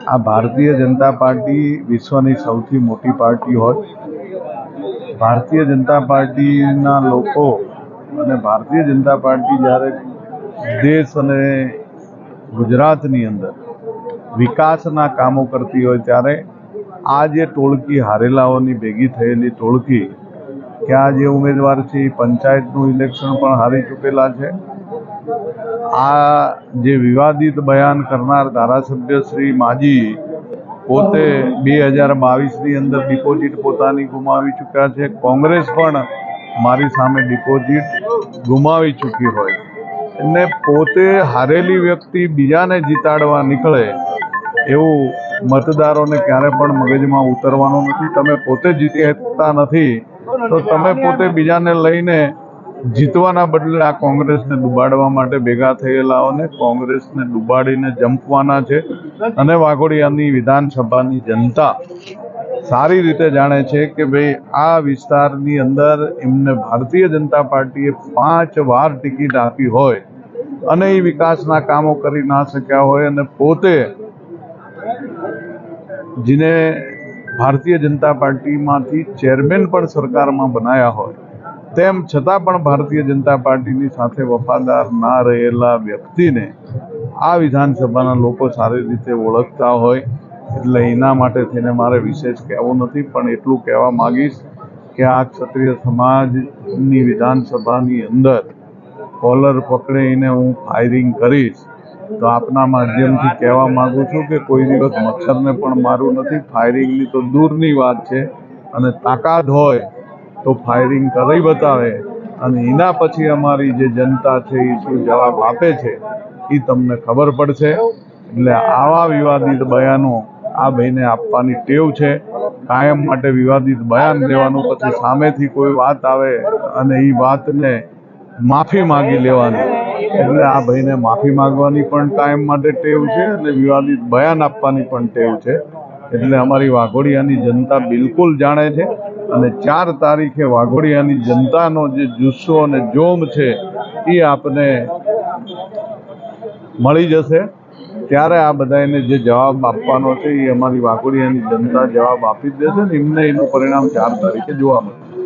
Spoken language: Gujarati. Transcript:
આ ભારતીય જનતા પાર્ટી વિશ્વની સૌથી મોટી પાર્ટી હોય. ભારતીય જનતા પાર્ટીના લોકો અને ભારતીય જનતા પાર્ટી જ્યારે દેશ અને ગુજરાતની અંદર વિકાસના કામો કરતી હોય ત્યારે આ જે ટોળકી હારેલાઓની ભેગી થયેલી ટોળકી, કે આ જે ઉમેદવાર છે એ પંચાયતનું ઇલેક્શન પણ હારી ચૂકેલા છે. આ જે વિવાદિત બયાન કરનાર ધારાસભ્ય શ્રી માજી પોતે બે હજાર બાવીસની અંદર ડિપોઝિટ પોતાની ગુમાવી ચૂક્યા છે. કોંગ્રેસ પણ મારી સામે ડિપોઝિટ ગુમાવી ચૂકી હોય. એમને પોતે હારેલી વ્યક્તિ બીજાને જીતાડવા નીકળે એવું મતદારોને ક્યારે પણ મગજમાં ઉતરવાનું નથી. તમે પોતે જીતી શકતા નથી તો તમે પોતે બીજાને લઈને જીતવાના બદલે આ કોંગ્રેસને ડૂબાડવા માટે ભેગા થયેલાઓને કોંગ્રેસને ડૂબાડીને જંપવાના છે. અને વાઘોડિયાની વિધાનસભાની જનતા સારી રીતે જાણે છે કે ભાઈ, આ વિસ્તારની અંદર એમને ભારતીય જનતા પાર્ટીએ પાંચ વાર ટિકિટ આપી હોય અને એ વિકાસના કામો કરી ના શક્યા હોય અને પોતે જેને ભારતીય જનતા પાર્ટીમાંથી ચેરમેન પણ સરકારમાં બનાયા હોય તેમ છતાં પણ ભારતીય જનતા પાર્ટીની સાથે વફાદાર ના રહેલા વ્યક્તિને આ વિધાનસભાના લોકો સારી રીતે ઓળખતા હોય, એટલે એના માટે થઈને મારે વિશેષ કહેવું નથી, પણ એટલું કહેવા માગીશ કે આ ક્ષત્રિય સમાજની વિધાનસભાની અંદર કોલર પકડીને હું ફાયરિંગ કરીશ. તો આપના માધ્યમથી કહેવા માગું છું કે કોઈ દિવસ મચ્છરને પણ મારું નથી, ફાયરિંગની તો દૂરની વાત છે અને તાકાત હોય તો ફાયરિંગ કરી બતાવે અને એના પછી અમારી જે જનતા છે, એ શું જવાબ આપે છે, એ તમને ખબર પડશે. એટલે આવા વિવાદિત બયાનો આ ભાઈને આપવાની ટેવ છે. કાયમ માટે વિવાદિત બયાન દેવાનું પછી સામેથી કોઈ વાત આવે અને એ વાતને માફી માંગી લેવાની. એટલે આ ભાઈને માફી માગવાની પણ કાયમ માટે ટેવ છે અને વિવાદિત બયાન આપવાની પણ ટેવ છે. એટલે અમારી વાઘોડિયાની જનતા બિલકુલ જાણે છે. અને ચાર તારીખે વાઘોડિયાની જનતાનો જે જુસ્સો અને જોમ છે, એ આપને મળી જશે. ત્યારે આ બધાને જે જવાબ આપવાનો છે, એ અમારી વાઘોડિયાની જનતા જવાબ આપી દેશે ને, એમને એનું પરિણામ ચાર તારીખે જોવા મળશે.